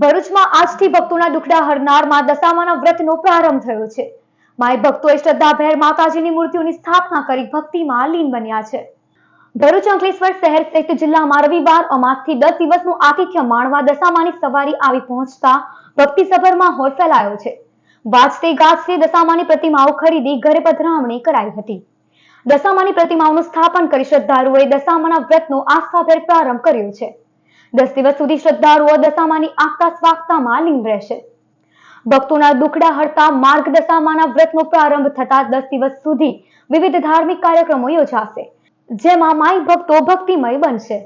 ભરૂચમાં આજથી ભક્તોના દુખડા હરનારમાં દશામાના વ્રતનો પ્રારંભ થયો છે. માય ભક્તોએ શ્રદ્ધાભેર માતાજીની મૂર્તિઓની સ્થાપના કરી ભક્તિમાં લીન બન્યા છે. ભરૂચ અંકલેશ્વર શહેર સહિત જિલ્લામાં રવિવાર અમાસથી દસ દિવસનું આતિથ્ય માણવા દશામાની સવારી આવી પહોંચતા ભક્તિસભરમાં માહોલ ફેલાયો છે. વાજતે ગાજતે દશામાની પ્રતિમાઓ ખરીદી ઘરે પધરામણી કરાઈ હતી. દશામાની પ્રતિમાઓનું સ્થાપન કરી શ્રદ્ધાળુઓએ દશામાના વ્રતનો આસ્થાભેર પ્રારંભ કર્યો છે. દસ દિવસ સુધી શ્રદ્ધાળુઓ દશામાની આગતા સ્વાગતામાં લીન રહેશે. ભક્તોના દુખડા હરતા માર્ગ દશામાના વ્રતનો પ્રારંભ થતા દસ દિવસ સુધી વિવિધ ધાર્મિક કાર્યક્રમો યોજાશે, જેમાં માઈ ભક્તો ભક્તિમય બનશે.